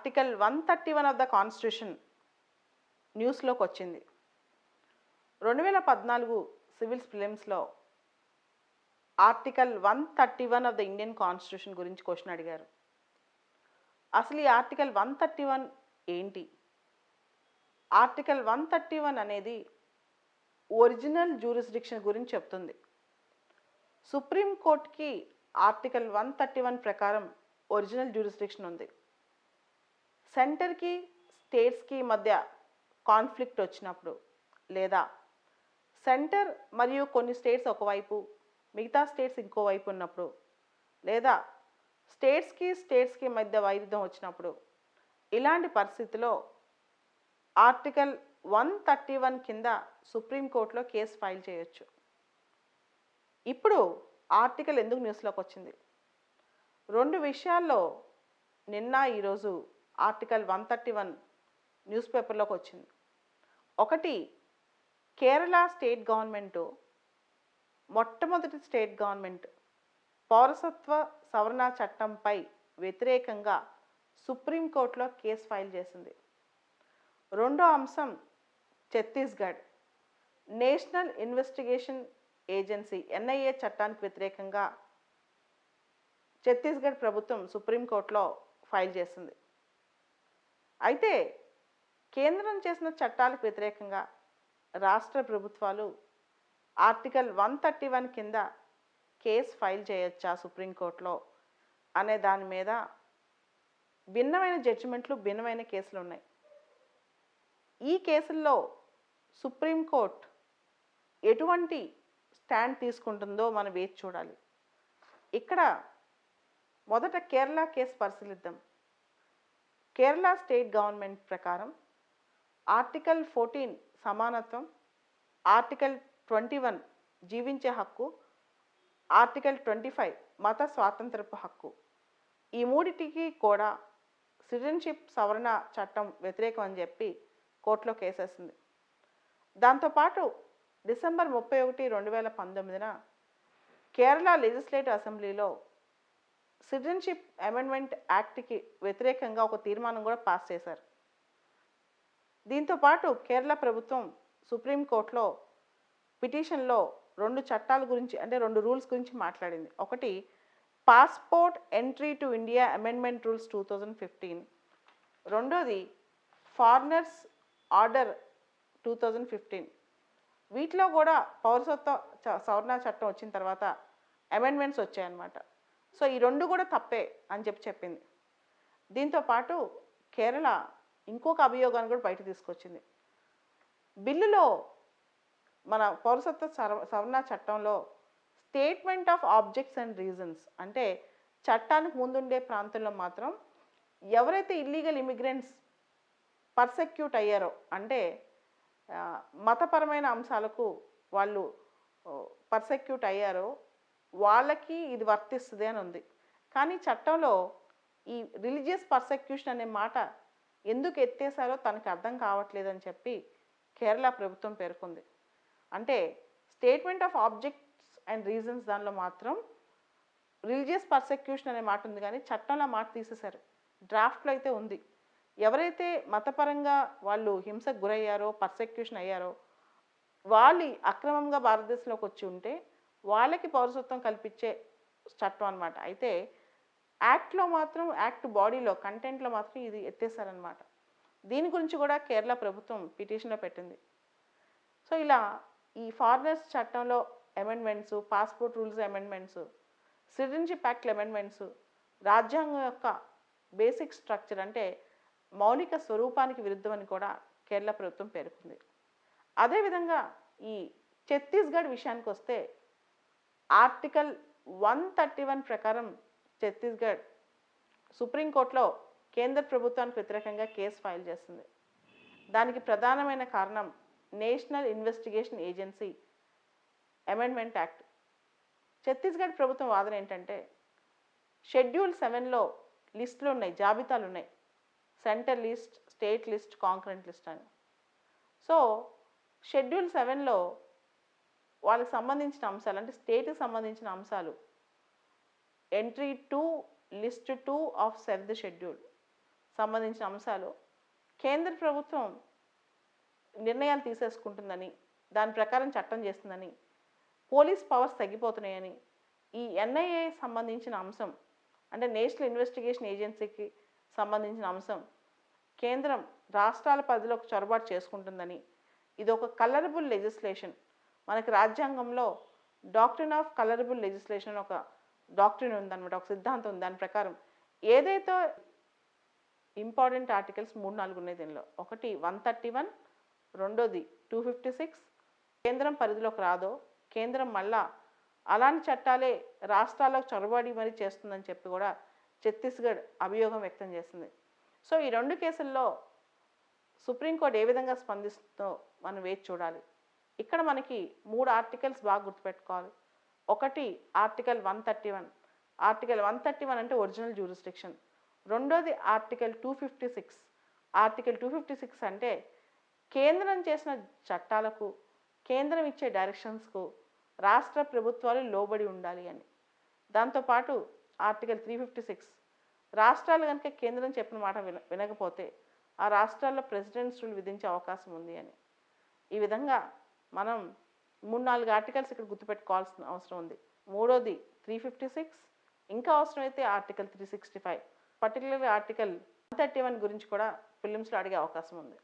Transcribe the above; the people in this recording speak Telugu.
Article one thirty one of the constitution న్యూస్లోకి వచ్చింది. రెండు వేల పద్నాలుగు civils ఫిలిమ్స్లో article one thirty one of the Indian constitution గురించి క్వశ్చన్ అడిగారు. అసలు ఈ ఆర్టికల్ వన్ థర్టీ వన్ ఏంటి? ఆర్టికల్ వన్ థర్టీ వన్ అనేది ఒరిజినల్ జ్యూరిస్డిక్షన్ గురించి చెప్తుంది. సుప్రీంకోర్టుకి ఆర్టికల్ వన్ థర్టీ వన్ ప్రకారం ఒరిజినల్ జ్యూరిస్డిక్షన్ ఉంది. సెంటర్కి స్టేట్స్కి మధ్య కాన్ఫ్లిక్ట్ వచ్చినప్పుడు లేదా సెంటర్ మరియు కొన్ని స్టేట్స్ ఒకవైపు మిగతా స్టేట్స్ ఇంకోవైపు ఉన్నప్పుడు లేదా స్టేట్స్కి స్టేట్స్కి మధ్య వైరుధ్యం వచ్చినప్పుడు ఇలాంటి పరిస్థితిలో ఆర్టికల్ వన్ థర్టీ వన్ కింద సుప్రీంకోర్టులో కేసు ఫైల్ చేయొచ్చు. ఇప్పుడు ఆర్టికల్ ఎందుకు న్యూస్లోకి వచ్చింది? రెండు విషయాల్లో నిన్న ఈరోజు article one thirty one news పేపర్లోకి వచ్చింది. ఒకటి కేరళ స్టేట్ గవర్నమెంటు మొట్టమొదటి స్టేట్ గవర్నమెంట్ పౌరసత్వ సవరణ చట్టంపై వ్యతిరేకంగా సుప్రీంకోర్టులో కేసు ఫైల్ చేసింది. రెండో అంశం Chhattisgarh. National investigation agency NIA చట్టానికి వ్యతిరేకంగా ఛత్తీస్గఢ్ ప్రభుత్వం సుప్రీంకోర్టులో ఫైల్ చేసింది. అయితే కేంద్రం చేసిన చట్టాలకు వ్యతిరేకంగా రాష్ట్ర ప్రభుత్వాలు ఆర్టికల్ వన్ థర్టీ వన్ కింద కేసు ఫైల్ చేయొచ్చా సుప్రీంకోర్టులో అనే దాని మీద భిన్నమైన జడ్జిమెంట్లు భిన్నమైన కేసులు ఉన్నాయి. ఈ కేసుల్లో సుప్రీంకోర్టు ఎటువంటి స్టాండ్ తీసుకుంటుందో మనం వేచి చూడాలి. ఇక్కడ మొదట కేరళ కేసు పరిశీలిద్దాం. కేరళ స్టేట్ గవర్నమెంట్ ప్రకారం ఆర్టికల్ ఫోర్టీన్ సమానత్వం ఆర్టికల్ ట్వంటీ వన్ జీవించే హక్కు ఆర్టికల్ ట్వంటీ ఫైవ్ మత స్వాతంత్రపు హక్కు. ఈ మూడిటికి కూడా సిటిజన్షిప్ సవరణ చట్టం వ్యతిరేకం అని చెప్పి కోర్టులో కేసేసింది. దాంతోపాటు డిసెంబర్ ముప్పై ఒకటి రెండు వేల పంతొమ్మిదిన కేరళ లెజిస్లేటివ్ అసెంబ్లీలో సిటిజన్షిప్ అమెండ్మెంట్ యాక్ట్కి వ్యతిరేకంగా ఒక తీర్మానం కూడా పాస్ చేశారు. దీంతోపాటు కేరళ ప్రభుత్వం సుప్రీంకోర్టులో పిటిషన్లో రెండు చట్టాల గురించి అంటే రెండు రూల్స్ గురించి మాట్లాడింది. ఒకటి passport entry to India amendment rules two thousand fifteen. రెండోది foreigners order two thousand fifteen. వీటిలో కూడా పౌరసత్వ చ- సవరణ చట్టం వచ్చిన తర్వాత అమెండ్మెంట్స్ వచ్చాయన్నమాట. సో ఈ రెండు కూడా తప్పే అని చెప్పి చెప్పింది. దీంతో పాటు కేరళ ఇంకొక అభియోగాన్ని కూడా బయట తీసుకొచ్చింది. బిల్లులో మన పౌరసత్వ సర- సవరణ చట్టంలో statement of objects and reasons అంటే చట్టానికి ముందుండే ప్రాంతంలో మాత్రం ఎవరైతే ఇల్లీగల్ ఇమిగ్రెంట్స్ పర్సెక్యూట్ అయ్యారో అంటే మతపరమైన అంశాలకు వాళ్ళు పర్సెక్యూట్ అయ్యారో వాళ్ళకి ఇది వర్తిస్తుంది అని ఉంది. కానీ చట్టంలో ఈ రిలీజియస్ పర్సెక్యూషన్ అనే మాట ఎందుకు ఎత్తేసారో తనకు అర్థం కావట్లేదని చెప్పి కేరళ ప్రభుత్వం పేర్కొంది. అంటే statement of objects and reasons దానిలో మాత్రం రిలీజియస్ పర్సెక్యూషన్ అనే మాట ఉంది కానీ చట్టంలో మాట తీసేశారు. డ్రాఫ్ట్లో అయితే ఉంది. ఎవరైతే మతపరంగా వాళ్ళు హింసకు గురయ్యారో పర్సెక్యూషన్ అయ్యారో వాళ్ళు అక్రమంగా భారతదేశంలోకి వచ్చి ఉంటే వాళ్ళకి పౌరసత్వం కల్పించే చట్టం అనమాట అయితే యాక్ట్లో మాత్రం యాక్ట్ బాడీలో కంటెంట్లో మాత్రం ఇది ఎత్తేసారనమాట దీని గురించి కూడా కేరళ ప్రభుత్వం పిటిషన్లో పెట్టింది. సో ఇలా ఈ ఫారినర్స్ చట్టంలో amendments passport rules amendments citizenship act amendments రాజ్యాంగం యొక్క బేసిక్ స్ట్రక్చర్ అంటే మౌలిక స్వరూపానికి విరుద్ధమని కూడా కేరళ ప్రభుత్వం పేర్కొంది. అదేవిధంగా ఈ ఛత్తీస్గఢ్ విషయానికి వస్తే ఆర్టికల్ వన్ థర్టీ వన్ ప్రకారం ఛత్తీస్గఢ్ సుప్రీంకోర్టులో కేంద్ర ప్రభుత్వానికి వ్యతిరేకంగా కేసు ఫైల్ చేస్తుంది. దానికి ప్రధానమైన కారణం national investigation agency amendment act. Chhattisgarh ప్రభుత్వం వాదన ఏంటంటే షెడ్యూల్ సెవెన్లో లిస్టులు ఉన్నాయి జాబితాలు ఉన్నాయి. Centre list state list concurrent list అని. సో షెడ్యూల్ సెవెన్లో వాళ్ళకి సంబంధించిన అంశాలు అంటే స్టేట్కి సంబంధించిన అంశాలు. Entry two list two of seventh schedule సంబంధించిన అంశాలు. కేంద్ర ప్రభుత్వం నిర్ణయాలు తీసేసుకుంటుందని దాని ప్రకారం చట్టం చేస్తుందని పోలీస్ పవర్స్ తగ్గిపోతున్నాయని ఈ ఎన్ఐఏ సంబంధించిన అంశం అంటే నేషనల్ ఇన్వెస్టిగేషన్ ఏజెన్సీకి సంబంధించిన అంశం కేంద్రం రాష్ట్రాల పరిధిలో చొరబాటు చేసుకుంటుందని ఇది ఒక కలరబుల్ లెజిస్లేషన్ మనకి రాజ్యాంగంలో డాక్ట్రిన్ ఆఫ్ కలరబుల్ లెజిస్లేషన్ ఒక డాక్ట్రిన్ ఉందన్నమాట ఒక సిద్ధాంతం ఉంది. దాని ప్రకారం ఏదైతే ఇంపార్టెంట్ ఆర్టికల్స్ మూడు నాలుగు ఉన్నాయి దీనిలో. ఒకటి వన్ థర్టీ వన్ రెండోది టూ ఫిఫ్టీ సిక్స్ కేంద్రం పరిధిలోకి రాదో కేంద్రం మళ్ళా అలాంటి చట్టాలే రాష్ట్రాలకు చొరబడి మరీ చేస్తుందని చెప్పి కూడా ఛత్తీస్గఢ్ అభియోగం వ్యక్తం చేసింది. సో ఈ రెండు కేసుల్లో సుప్రీంకోర్టు ఏ విధంగా స్పందిస్తుందో మనం వేచి చూడాలి. ఇక్కడ మనకి మూడు ఆర్టికల్స్ బాగా గుర్తుపెట్టుకోవాలి. ఒకటి article one thirty one. Article one thirty one అంటే ఒరిజినల్ జ్యూరిస్డిక్షన్ రెండోది article two fifty six. Article two fifty six అంటే కేంద్రం చేసిన చట్టాలకు కేంద్రం ఇచ్చే డైరెక్షన్స్కు రాష్ట్ర ప్రభుత్వాలు లోబడి ఉండాలి అని. దాంతోపాటు ఆర్టికల్ త్రీ ఫిఫ్టీ సిక్స్. రాష్ట్రాలు కనుక కేంద్రం చెప్పిన మాట విన వినకపోతే ఆ రాష్ట్రాల్లో ప్రెసిడెంట్స్ రూల్ విధించే అవకాశం ఉంది అని. ఈ విధంగా మనం మూడు నాలుగు ఆర్టికల్స్ ఇక్కడ గుర్తుపెట్టుకోవాల్సిన అవసరం ఉంది. మూడోది త్రీ ఫిఫ్టీ సిక్స్ ఇంకా అవసరమైతే article three sixty five particularly article one thirty one గురించి కూడా ఫిలిమ్స్లో అడిగే అవకాశం ఉంది.